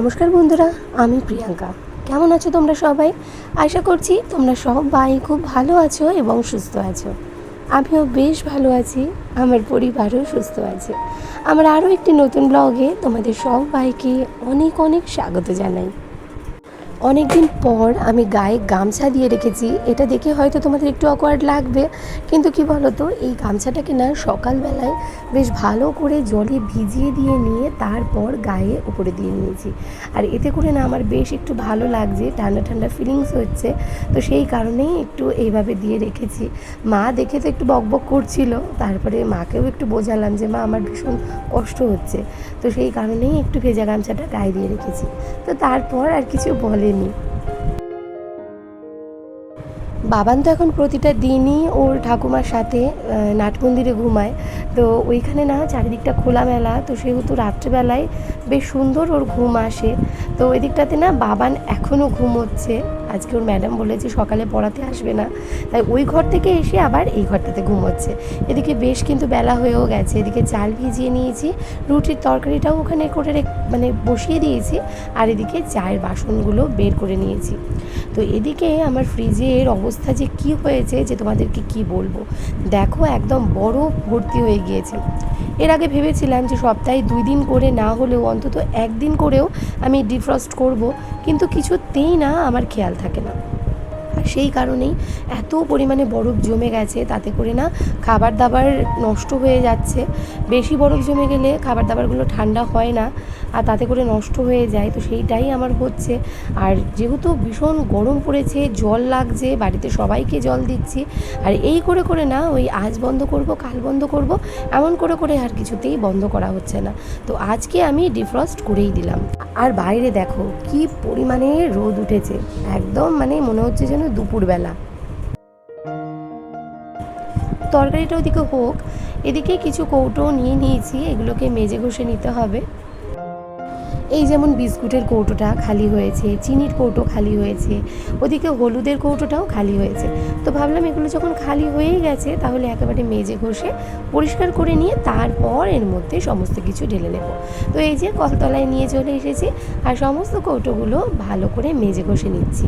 নমস্কার বন্ধুরা, আমি প্রিয়াঙ্কা। কেমন আছো তোমরা সবাই? আশা করছি তোমরা সবাই খুব ভালো আছো এবং সুস্থ আছো। আমিও বেশ ভালো আছি, আমার পরিবারও সুস্থ আছে। আমার আরও একটি নতুন ব্লগে তোমাদের সবাইকে অনেক অনেক স্বাগত জানাই। অনেক দিন পর আমি গায়ে গামছা দিয়ে রেখেছি। এটা দেখে হয়তো তোমাদের একটু অকওয়ার্ড লাগবে। কিন্তু কি বলো তো এই গামছাটাকে না সকালবেলায় বেশ ভালো করে জলে ভিজিয়ে দিয়ে নিয়ে তারপর গায়ে উপরে দিয়ে নিয়েছি। আর এতে করে না আমার বেশ একটু ভালো লাগছে, ঠান্ডা ঠান্ডা ফিলিংস হচ্ছে। তো সেই কারণেই একটু এইভাবে দিয়ে রেখেছি। মা দেখে তো একটু বকবক করছিল, তারপরে মাকেও একটু বোঝালাম যে, মা, আমার ভীষণ কষ্ট হচ্ছে। তো সেই কারণেই একটু ভেজা গামছাটা গায়ে দিয়ে রেখেছি। তো তারপর আর কিছু বলেনি বাবান তো এখন প্রতিটা দিনই ওর ঠাকুমার সাথে নাটমন্দিরে ঘুমায়। তো ওইখানে না চারিদিকটা খোলামেলা। তো সেহেতু রাত্রেবেলায় বেশ সুন্দর ওর ঘুম আসে। তো ওই দিকটাতে না বাবান এখনও ঘুমোচ্ছে। আজকে ওর ম্যাডাম বলেছে সকালে পড়াতে আসবে না। তাই ওই ঘর থেকে এসে আবার এই ঘরটাতে ঘুমোচ্ছে। এদিকে বেশ কিন্তু বেলা হয়েও গেছে। এদিকে চাল ভিজিয়ে নিয়েছি, রুটির তরকারিটাও ওখানে করে মানে বসিয়ে দিয়েছি আর এদিকে চায়ের বাসনগুলো বের করে নিয়েছি। তো এদিকে আমার ফ্রিজের অবস্থা যে কি হয়েছে, যে তোমাদেরকে কি বলব? দেখো একদম বড় ভর্তি হয়ে গিয়েছে। এর আগে ভেবেছিলাম যে সপ্তাহে দুই দিন করে না হলেও অন্তত একদিন করেও আমি ডিফ্রস্ট করব, কিন্তু কিছুতেই না আমার খেয়াল থাকে না। সেই কারণেই এত পরিমাণে বরফ জমে গেছে, তাতে করে না খাবার দাবার নষ্ট হয়ে যাচ্ছে। বেশি বরফ জমে গেলে খাবার দাবারগুলো ঠান্ডা হয় না। আর তাতে করে নষ্ট হয়ে যায়, তো সেইটাই আমার হচ্ছে। আর যেহেতু ভীষণ গরম পড়েছে, জল লাগছে, বাড়িতে সবাইকে জল দিচ্ছি, আর এই করে করে না ওই আজ বন্ধ করব, কাল বন্ধ করব, এমন করে করে আর কিছুতেই বন্ধ করা হচ্ছে না। তো আজকে আমি ডিফ্রস্ট করেই দিলাম। আর বাইরে দেখো কি পরিমাণে রোদ উঠেছে, একদম মানে মনে হচ্ছে যেন দুপুরবেলা। তরকারিটা ওদিকে হোক, এদিকে কিছু কৌটো নিয়ে নিয়েছি, এগুলোকে মেজে ঘষে নিতে হবে। এই যেমন বিস্কুটের কৌটোটা খালি হয়েছে, চিনির কৌটো খালি হয়েছে, ওদিকে হলুদের কৌটোটাও খালি হয়েছে। তো ভাবলাম এগুলো যখন খালি হয়েই গেছে, তাহলে একেবারে মেজে ঘষে পরিষ্কার করে নিয়ে তারপর এর মধ্যে সমস্ত কিছু ঢেলে নেব। তো এই যে কলতলায় নিয়ে চলে এসেছি, আর সমস্ত কৌটোগুলো ভালো করে মেজে ঘষে নিচ্ছি।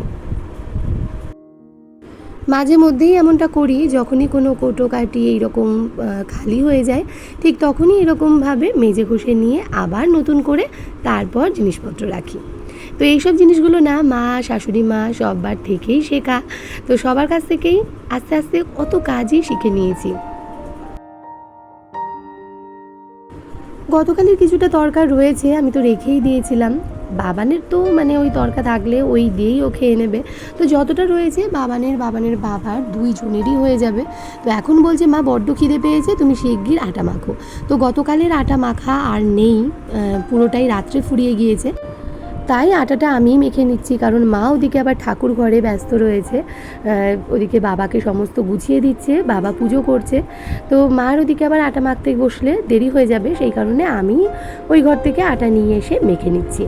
মাঝে মধ্যেই এমনটা করি, যখনই কোনো কোটো কাটি এইরকম খালি হয়ে যায়, ঠিক তখনই এরকমভাবে মেজে ঘষে নিয়ে আবার নতুন করে তারপর জিনিসপত্র রাখি। তো এইসব জিনিসগুলো না মা, শাশুড়ি মা সববার থেকেই শেখা। তো সবার কাছ থেকেই আস্তে আস্তে কত কাজই শিখে নিয়েছি। গতকালের কিছুটা তরকার রয়েছে, আমি তো রেখেই দিয়েছিলাম। বাবানের তো মানে ওই তরকা থাকলে ওই দিয়েই ও খেয়ে নেবে। তো যতটা রয়েছে বাবানের বাবানের বাবার দুইজনেরই হয়ে যাবে। তো এখন বলছে, মা, বড্ড খিদে পেয়েছে, তুমি শিগগির আটা মাখো। তো গতকালের আটা মাখা আর নেই পুরোটাই রাত্রে ফুরিয়ে গিয়েছে। তাই আটাটা আমিই মেখে নিচ্ছি, কারণ মা ওদিকে আবার ঠাকুর ঘরে ব্যস্ত রয়েছে। ওদিকে বাবাকে সমস্ত গুছিয়ে দিচ্ছে, বাবা পুজো করছে। তো মার ওদিকে আবার আটা মাখতে বসলে দেরি হয়ে যাবে, সেই কারণে আমি ওই ঘর থেকে আটা নিয়ে এসে মেখে নিচ্ছি।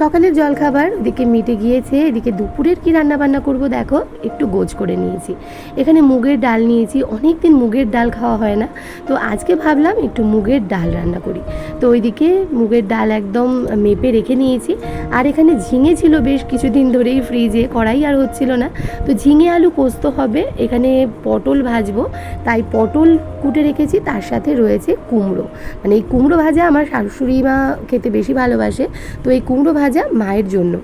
সকালের জলখাবার ওদিকে মিটে গিয়েছে, এদিকে দুপুরের কি রান্না বান্না করব দেখো, একটু গোজ করে নিয়েছি। এখানে মুগের ডাল নিয়েছি অনেক দিন মুগের ডাল খাওয়া হয় না। তো আজকে ভাবলাম একটু মুগের ডাল রান্না করি। তো ওইদিকে মুগের ডাল একদম মেপে রেখে নিয়েছি। আর এখানে ঝিঙে ছিল বেশ কিছুদিন ধরেই ফ্রিজে, কড়াই আর হচ্ছিল না। তো ঝিঙে আলু পোস্ত হবে, এখানে পটল ভাজবো। তাই পটল কুটে রেখেছি, তার সাথে রয়েছে কুমড়ো। মানে এই কুমড়ো ভাজা আমার শাশুড়ি মা খেতে বেশি ভালোবাসে। তো এই কুমড়ো ভাজা মায়ের জন্য।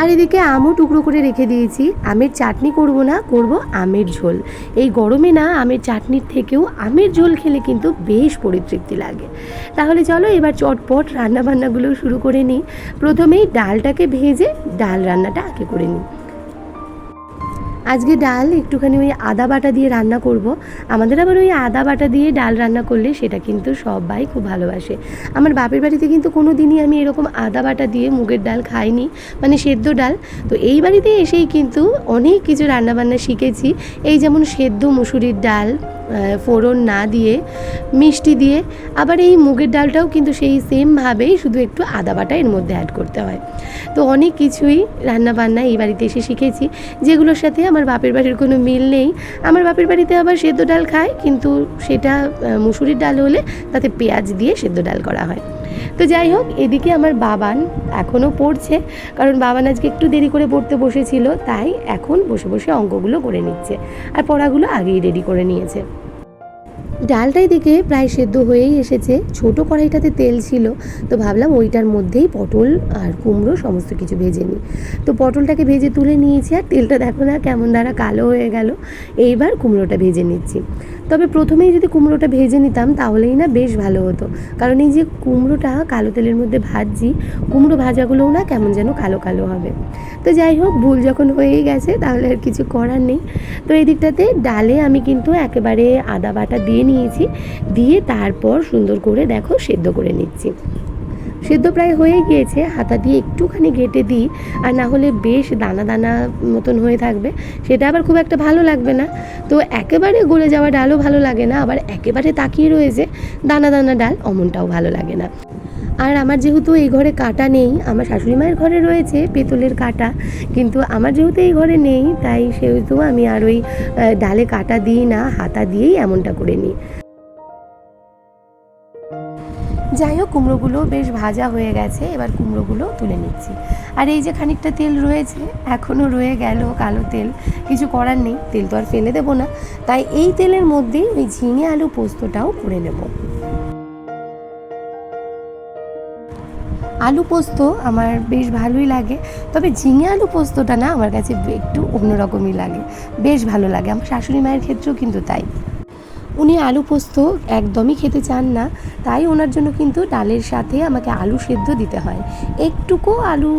আর এদিকে আমও টুকরো করে রেখে দিয়েছি। আমের চাটনি করব না, করব আমের ঝোল। এই গরমে না, আমের চাটনির থেকেও আমের ঝোল খেলে কিন্তু বেশ পরিতৃপ্তি লাগে। তাহলে চলো এবার চটপট রান্নাবান্নাগুলো শুরু করে নিই। প্রথমেই ডালটাকে ভেজে ডাল রান্নাটা আগে করে নিই। আজকে ডাল, একটুখানি ওই আদা বাটা দিয়ে রান্না করব। আমাদের আবার ওই আদা বাটা দিয়ে ডাল রান্না করলে সেটা কিন্তু সবাই খুব ভালোবাসে। আমার বাপের বাড়িতে কিন্তু কোনো দিনই আমি এরকম আদা বাটা দিয়ে মুগের ডাল খাইনি মানে সেদ্ধ ডাল। তো এই বাড়িতে এসেই কিন্তু অনেক কিছু রান্নাবান্না শিখেছি। এই যেমন সেদ্ধ মুসুরির ডাল ফোড়ন না দিয়ে, মিষ্টি দিয়ে, আবার এই মুগের ডালটাও কিন্তু সেই সেমভাবেই শুধু একটু আদা বাটা এর মধ্যে অ্যাড করতে হয়। তো অনেক কিছুই রান্না বান্না এই বাড়িতে এসে শিখেছি, যেগুলোর সাথে আমার বাপের বাড়ির কোনো মিল নেই। আমার বাপের বাড়িতে আবার সেদ্ধ ডাল খায়, কিন্তু সেটা মুসুরির ডাল হলে তাতে পেঁয়াজ দিয়ে সেদ্ধ ডাল করা হয়। তো যাই হোক, এদিকে আমার বাবান এখনও পড়ছে। কারণ বাবান আজকে একটু দেরি করে পড়তে বসেছিল, তাই এখন বসে বসে অঙ্কগুলো করে নিচ্ছে আর পড়াগুলো আগেই রেডি করে নিয়েছে। ডালটাই দেখে প্রায় সেদ্ধ হয়েই এসেছে, ছোট কড়াইটাতে তেল ছিল, তো ভাবলাম ওইটার মধ্যেই পটল আর কুমড়ো সমস্ত কিছু ভেজে নিই। তো পটলটাকে ভেজে তুলে নিয়েছি আর তেলটা দেখো না কেমন দ্বারা কালো হয়ে গেল, এইবার কুমড়োটা ভেজে নিচ্ছি। তবে প্রথমেই যদি কুমড়োটা ভেজে নিতাম তাহলেই না বেশ ভালো হতো। কারণ এই যে কুমড়োটা, কালো তেলের মধ্যে ভাজছি, কুমড়ো ভাজাগুলোও না কেমন যেন কালো কালো হবে। তো যাই হোক, ভুল যখন হয়েই গেছে, তাহলে আর কিছু করার নেই। তো এই দিকটাতে ডালে আমি কিন্তু একেবারে আদা বাটা দিয়ে নিয়েছি, দিয়ে তারপর সুন্দর করে দেখো সেদ্ধ করে নিচ্ছি। সেদ্ধ প্রায় হয়ে গিয়েছে, হাতা দিয়ে একটুখানি ঘেটে দিই, আর না হলে বেশ দানা দানা মতন হয়ে থাকবে। সেটা আবার খুব একটা ভালো লাগবে না। তো একেবারে গলে যাওয়া ডালও ভালো লাগে না, আবার একেবারে তাকিয়ে রয়েছে দানা দানা ডাল, অমনটাও ভালো লাগে না। আর আমার যেহেতু এই ঘরে কাটা নেই, আমার শাশুড়ি মায়ের ঘরে রয়েছে পেতলের কাটা, কিন্তু আমার যেহেতু এই ঘরে নেই, তাই সেহেতু আমি আর ওই ডালে কাটা দিই না, হাতা দিয়েই এমনটা করে নিই। যাই হোক, কুমড়োগুলো বেশ ভাজা হয়ে গেছে, এবার কুমড়োগুলো তুলে নিচ্ছি। আর এই যে খানিকটা তেল রয়েছে, এখনও রয়ে গেল কালো তেল। কিছু করার নেই, তেল তো আর ফেলে দেবো না। তাই এই তেলের মধ্যেই ওই ঝিঙে আলু পোস্তটাও করে নেব। আলু পোস্ত আমার বেশ ভালোই লাগে, তবে ঝিঙে আলু পোস্তটা না আমার কাছে একটু অন্যরকমই লাগে। বেশ ভালো লাগে, আমার শাশুড়ি মায়ের ক্ষেত্রেও কিন্তু তাই। উনি আলু পোস্ত একদমই খেতে চান না, তাই ওনার জন্য কিন্তু ডালের সাথে আমাকে আলু সেদ্ধ দিতে হয়। একটুকু আলু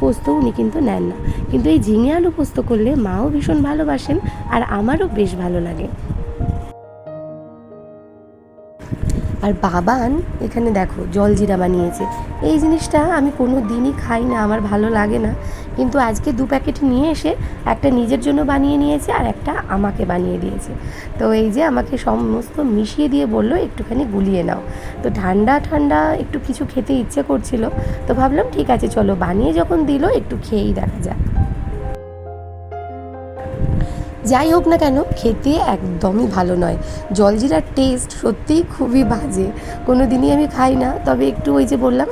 পোস্ত উনি কিন্তু নেন না। কিন্তু এই ঝিঙে আলু পোস্ত করলে মাও ভীষণ ভালোবাসেন আর আমারও বেশ ভালো লাগে। আর বাবান এখানে দেখো জলজিরা বানিয়েছে। এই জিনিসটা আমি কোনো দিনই খাই না, আমার ভালো লাগে না। কিন্তু আজকে দু প্যাকেট নিয়ে এসে একটা নিজের জন্য বানিয়ে নিয়েছে আর একটা আমাকে বানিয়ে দিয়েছে। তো এই যে আমাকে সমস্ত মিশিয়ে দিয়ে বলল, একটুখানি গুলিয়ে নাও। তো ঠান্ডা ঠান্ডা একটু কিছু খেতে ইচ্ছে করছিল। তো ভাবলাম, ঠিক আছে, চলো। বানিয়ে যখন দিল, একটু খেয়েই দেখা যাক। যাই হোক না কেন, খেতে একদমই ভালো নয়। জলজিরার টেস্ট সত্যিই খুবই বাজে। কোনো দিনই আমি খাই না, তবে একটু ওই যে বললাম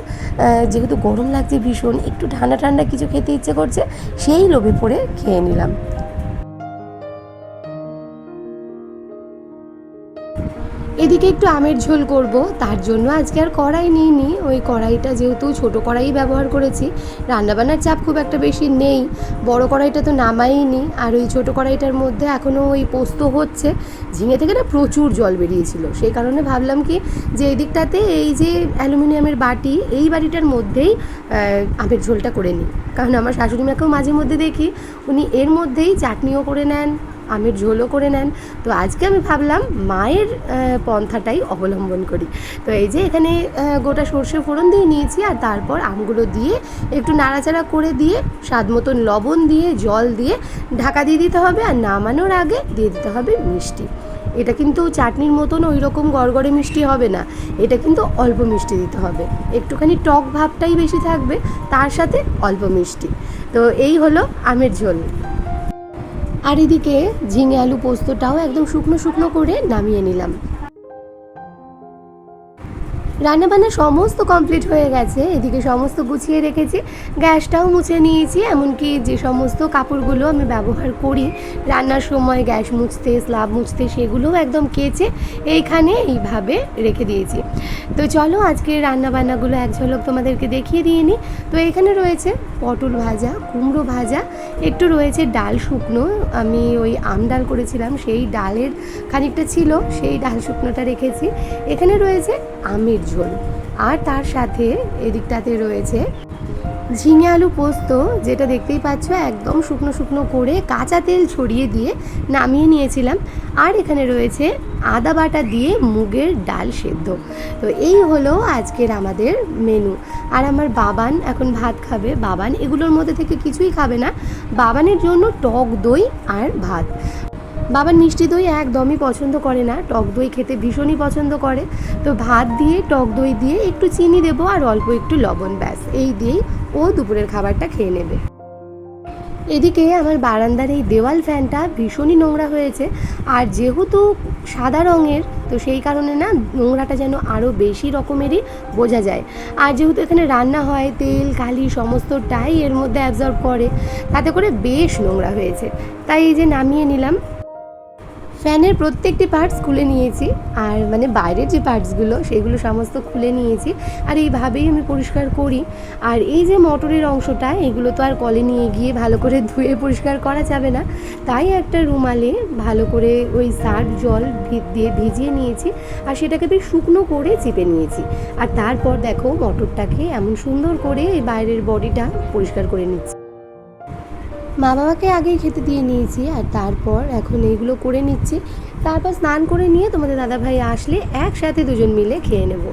যেহেতু গরম লাগছে ভীষণ, একটু ঠান্ডা ঠান্ডা কিছু খেতে ইচ্ছে করছে, সেই লোভে পড়ে খেয়ে নিলাম। এদিকে একটু আমের ঝোল করব, তার জন্য আজকে আর কড়াই নিইনি। ওই কড়াইটা যেহেতু ছোট কড়াই ব্যবহার করেছি, রান্নাবান্নার চাপ খুব একটা বেশি নেই, বড় কড়াইটা তো নামাইনি, আর ওই ছোট কড়াইটার মধ্যে এখনও ওই পোস্ত হচ্ছে, ঝিঙে থেকে না প্রচুর জল বেরিয়েছিল। সেই কারণে ভাবলাম কি যে এই দিকটাতে এই যে অ্যালুমিনিয়ামের বাটি, এই বাটিটার মধ্যেই আমের ঝোলটা করে নিই। কারণ আমার শাশুড়ি মাকেও মাঝে মধ্যে দেখি, উনি এর মধ্যেই চাটনিও করে নেন আমের ঝোলও করে নেন। তো আজকে আমি ভাবলাম মায়ের পন্থাটাই অবলম্বন করি। তো এই যে এখানে গোটা সর্ষে ফোড়ন দিয়ে নিয়েছি আর তারপর আমগুলো দিয়ে একটু নাড়াচাড়া করে দিয়ে, স্বাদ মতন লবণ দিয়ে, জল দিয়ে ঢাকা দিয়ে দিতে হবে আর নামানোর আগে দিয়ে দিতে হবে মিষ্টি। এটা কিন্তু চাটনির মতন ওই রকম গড়গড়ে মিষ্টি হবে না। এটা কিন্তু অল্প মিষ্টি দিতে হবে। একটুখানি টক ভাবটাই বেশি থাকবে, তার সাথে অল্প মিষ্টি। তো এই হলো আমের ঝোল। আর এদিকে ঝিঙে আলু পোস্তটাও একদম শুকনো শুকনো করে নামিয়ে নিলাম। রান্নাবান্না সমস্ত কমপ্লিট হয়ে গেছে। এদিকে সমস্ত গুছিয়ে রেখেছি। গ্যাসটাও মুছে নিয়েছি, এমনকি যে সমস্ত কাপড়গুলো আমি ব্যবহার করি, রান্নার সময় গ্যাস মুছতে, স্লাব মুছতে, সেগুলোও একদম কেচে এইখানে এইভাবে রেখে দিয়েছি। তো চলো আজকে রান্নাবান্নাগুলো এক ঝলক তোমাদেরকে দেখিয়ে দিয়ে নিই তো এখানে রয়েছে পটল ভাজা, কুমড়ো ভাজা, একটু রয়েছে ডাল শুকনো। আমি ওই আম ডাল করেছিলাম, সেই ডালের খানিকটা ছিল, সেই ডাল শুকনোটা রেখেছি। এখানে রয়েছে আমের ঝোল। আর তার সাথে এদিকটাতে রয়েছে ঝিঙে আলু পোস্ত, যেটা দেখতেই পাচ্ছ একদম শুকনো শুকনো করে কাঁচা তেল ছড়িয়ে দিয়ে নামিয়ে নিয়েছিলাম। আর এখানে রয়েছে আদা বাটা দিয়ে মুগের ডাল সেদ্ধ। তো এই হলো আজকের আমাদের মেনু আর আমার বাবান এখন ভাত খাবে। বাবান এগুলোর মধ্যে থেকে কিছুই খাবে না। বাবানের জন্য টক দই আর ভাত। বাবার মিষ্টি দই একদমই পছন্দ করে না, টক দই খেতে ভীষণই পছন্দ করে। তো ভাত দিয়ে, টক দই দিয়ে একটু চিনি দেবো আর অল্প একটু লবণ ব্যাস, এই দিয়েই ও দুপুরের খাবারটা খেয়ে নেবে। এদিকে আমার বারান্দার এই দেওয়াল ফ্যানটা ভীষণই নোংরা হয়েছে, আর যেহেতু সাদা রঙের, তো সেই কারণে না নোংরাটা যেন আরও বেশি রকমেরই বোঝা যায়। আর যেহেতু এখানে রান্না হয়, তেল, কালি সমস্তটাই এর মধ্যে অ্যাবজর্ব করে, তাতে করে বেশ নোংরা হয়েছে। তাই এই যে নামিয়ে নিলাম। ফ্যানের প্রত্যেকটি পার্টস খুলে নিয়েছি আর মানে বাইরের যে পার্টসগুলো, সেগুলো সমস্ত খুলে নিয়েছি আর এইভাবেই আমি পরিষ্কার করি। আর এই যে মোটরের অংশটা, এগুলো তো আর কলে নিয়ে গিয়ে ভালো করে ধুয়ে পরিষ্কার করা যাবে না। তাই একটা রুমালে ভালো করে ওই সার্ফ জল দিয়ে ভিজিয়ে নিয়েছি আর সেটাকে বেশ শুকনো করে চেপে নিয়েছি। আর তারপর দেখো মোটরটাকে এমন সুন্দর করে এই বাইরের বডিটা পরিষ্কার করে নিচ্ছি। মা বাবাকে আগেই খেতে দিয়ে নিয়েছি আর তারপর এখন এইগুলো করে নিচ্ছি। তারপর স্নান করে নিয়ে তোমাদের দাদাভাই আসলে একসাথে দুজন মিলে খেয়ে নেব।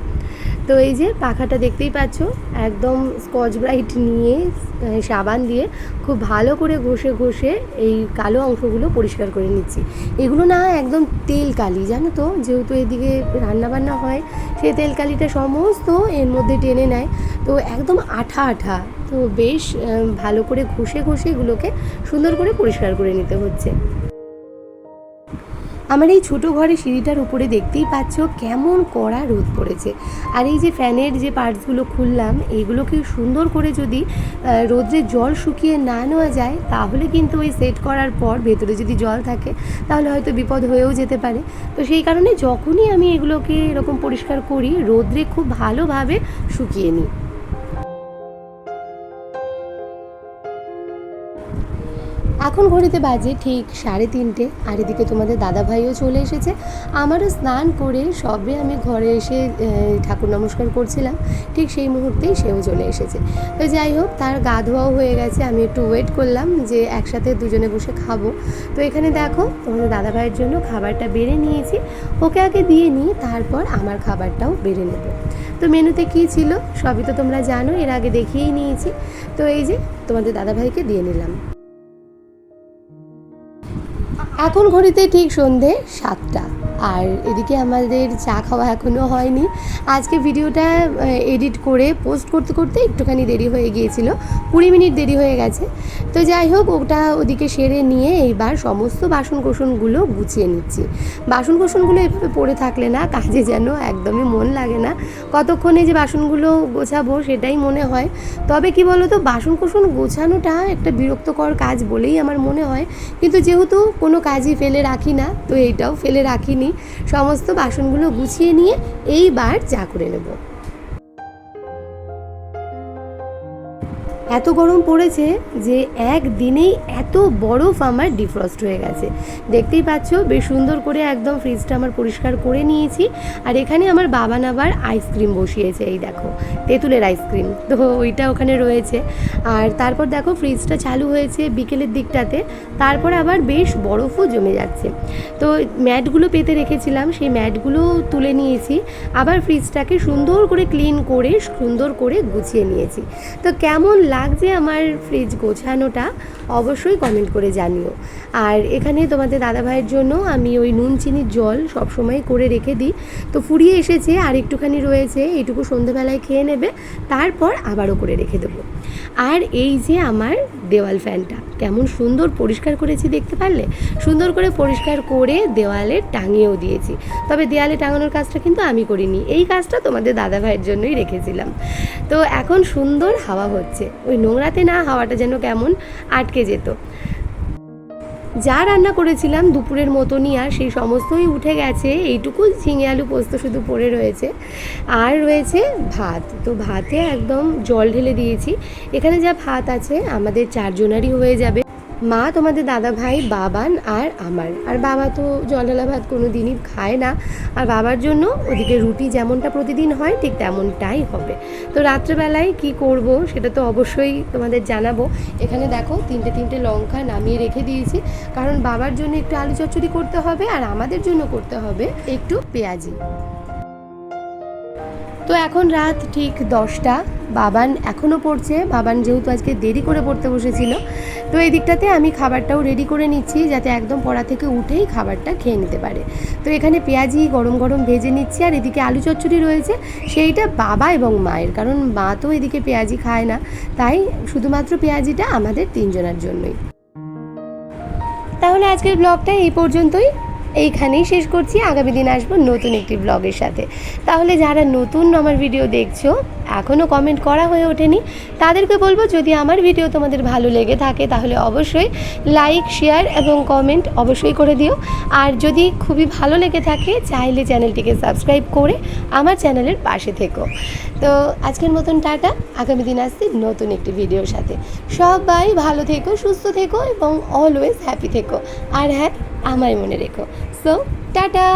তো এই যে পাখাটা দেখতেই পাচ্ছ, একদম স্কচ ব্রাইট নিয়ে সাবান দিয়ে খুব ভালো করে ঘষে ঘষে এই কালো অংশগুলো পরিষ্কার করে নিচ্ছি। এগুলো না একদম তেল কালি, জানো তো? যেহেতু এদিকে রান্না বান্না হয়, সেই তেল কালিটা সমস্ত এর মধ্যে টেনে নেয়। তো একদম আঠা আঠা, তো বেশ ভালো করে ঘষে ঘষে এগুলোকে সুন্দর করে পরিষ্কার করে নিতে হচ্ছে। আমার এই ছোটো ঘরে সিঁড়িটার উপরে দেখতেই পাচ্ছ কেমন কড়া রোদ পড়েছে। আর এই যে ফ্যানের যে পার্টসগুলো খুললাম এইগুলোকে সুন্দর করে যদি রোদ্রে জল শুকিয়ে না নেওয়া যায়, তাহলে কিন্তু ওই সেট করার পর ভেতরে যদি জল থাকে, তাহলে হয়তো বিপদ হয়েও যেতে পারে। তো সেই কারণে যখনই আমি এগুলোকে এরকম পরিষ্কার করি রোদ্রে খুব ভালোভাবে শুকিয়ে নিই। এখন ঘড়িতে বাজে ঠিক সাড়ে তিনটে, আর এদিকে তোমাদের দাদা ভাইও চলে এসেছে। আমারও স্নান করে সবে আমি ঘরে এসে ঠাকুর নমস্কার করছিলাম, ঠিক সেই মুহূর্তেই সেও চলে এসেছে। তো যাই হোক, তার গা ধোয়াও হয়ে গেছে, আমি একটু ওয়েট করলাম যে একসাথে দুজনে বসে খাব। তো এখানে দেখো, তোমাদের দাদা ভাইয়ের জন্য খাবারটা বেড়ে নিয়েছি, ওকে আগে দিয়ে নিই তারপর আমার খাবারটাও বেড়ে নেব। তো মেনুতে কী ছিল সবই তো তোমরা জানো, এর আগে দেখিয়েই নিয়েছি। তো এই যে তোমাদের দাদা ভাইকে দিয়ে নিলাম। এখন ঘড়িতে ঠিক সন্ধে সাতটা। আর এদিকে আমাদের চা খাওয়া এখনও হয়নি। আজকে ভিডিওটা এডিট করে পোস্ট করতে করতে একটুখানি দেরি হয়ে গিয়েছিল। কুড়ি মিনিট দেরি হয়ে গেছে। তো যাই হোক, ওটা ওদিকে সেরে নিয়ে এইবার সমস্ত বাসন কোসনগুলো গুছিয়ে নিচ্ছি। বাসন কোসনগুলো এভাবে পড়ে থাকলে না কাজে যেন একদমই মন লাগে না। কতক্ষণে যে বাসনগুলো গোছাবো সেটাই মনে হয়। তবে কি বলো তো বাসন গোছানোটা একটা বিরক্তকর কাজ বলেই আমার মনে হয়। কিন্তু যেহেতু কোনো কাজই ফেলে রাখি না, তো এইটাও ফেলে রাখিনি। সমস্ত বাসনগুলো গুছিয়ে নিয়ে এইবার চা করে নেব। এত গরম পড়েছে যে একদিনেই এত বরফ আমার ডিফ্রস্ট হয়ে গেছে। দেখতেই পাচ্ছ, বেশ সুন্দর করে একদম ফ্রিজটা আমার পরিষ্কার করে নিয়েছি। আর এখানে আমার বাবা আবার আইসক্রিম বসিয়েছে, এই দেখো, তেঁতুলের আইসক্রিম তো ওইটা ওখানে রয়েছে। আর তারপর দেখো ফ্রিজটা চালু হয়েছে বিকেলের দিকটাতে। তারপর আবার বেশ বরফও জমে যাচ্ছে। তো ম্যাটগুলো পেতে রেখেছিলাম, সেই ম্যাটগুলো তুলে নিয়েছি। আবার ফ্রিজটাকে সুন্দর করে ক্লিন করে, সুন্দর করে গুছিয়ে নিয়েছি। তো কেমন লাগছে আমার ফ্রিজ গোছানোটা অবশ্যই কমেন্ট করে জানিও। আর এখানে তোমাদের দাদাভাইয়ের জন্য আমি ওই নুন চিনির জল সবসময় করে রেখে দিই। তো ফুরিয়ে এসেছে, আর একটুখানি রয়েছে, এইটুকু সন্ধেবেলায় খেয়ে নেবে, তারপর আবারও করে রেখে দেবো। আর এই যে আমার দেওয়াল ফ্যানটা, কেমন সুন্দর পরিষ্কার করেছি দেখতে পারলে? সুন্দর করে পরিষ্কার করে দেওয়ালে টাঙিয়েও দিয়েছি। তবে দেওয়ালে টাঙানোর কাজটা কিন্তু আমি করিনি, এই কাজটা তোমাদের দাদা ভাইয়ের জন্যই রেখেছিলাম। তো এখন সুন্দর হাওয়া হচ্ছে, ওই নোংরাতে না হাওয়াটা যেন কেমন আটকে যেত। যা রান্না করেছিলাম দুপুরের মতনই আর সেই সমস্তই উঠে গেছে। এইটুকু ঝিঙে আলু পোস্ত শুধু পড়ে রয়েছে। আর রয়েছে ভাত। তো ভাতে একদম জল ঢেলে দিয়েছি। এখানে যা ভাত আছে আমাদের চারজনারই হয়ে যাবে। মা, তোমাদের দাদা ভাই বাবান আর আমার। আর বাবা তো জলঢালা ভাত কোনো দিনই খায় না। আর বাবার জন্য ওদিকে রুটি যেমনটা প্রতিদিন হয়, ঠিক তেমনটাই হবে। তো রাত্রেবেলায় কি করব সেটা তো অবশ্যই তোমাদের জানাব। এখানে দেখো, তিনটে তিনটে লঙ্কা নামিয়ে রেখে দিয়েছি। কারণ বাবার জন্য একটু আলু চচ্চড়ি করতে হবে আর আমাদের জন্য করতে হবে একটু পেঁয়াজি। তো এখন রাত ঠিক দশটা। বাবান এখনও পড়ছে। বাবান যেহেতু আজকে দেরি করে পড়তে বসেছিল, তো এই দিকটাতে আমি খাবারটাও রেডি করে নিচ্ছি যাতে একদম পড়া থেকে উঠেই খাবারটা খেয়ে নিতে পারে। তো এখানে পেঁয়াজি গরম গরম ভেজে নিচ্ছি আর এদিকে আলু চচ্চড়ি রয়েছে। সেইটা বাবা এবং মায়ের, কারণ মা তো এদিকে পেঁয়াজি খায় না। তাই শুধুমাত্র পেঁয়াজিটা আমাদের তিনজনের জন্যই। তাহলে আজকের ব্লগটা এই পর্যন্তই। এইখানেই শেষ করছি। আগামী দিন আসব নতুন একটি ব্লগের সাথে। তাহলে যারা নতুন আমার ভিডিও দেখছ এখনও কমেন্ট করা হয়ে ওঠেনি। তাদেরকে বলব যদি আমার ভিডিও তোমাদের ভালো লেগে থাকে, তাহলে অবশ্যই লাইক শেয়ার এবং কমেন্ট অবশ্যই করে দিও। আর যদি খুবই ভালো লেগে থাকে, চাইলে চ্যানেলটিকে সাবস্ক্রাইব করে আমার চ্যানেলের পাশে থেকো। তো আজকের মতন টাটা, আগামী দিন আসছি নতুন একটি ভিডিওর সাথে। সবাই ভালো থেকো, সুস্থ থেকো এবং অলওয়েজ হ্যাপি থেকো। আর হ্যাঁ আমায় মনে রেখো। So tata!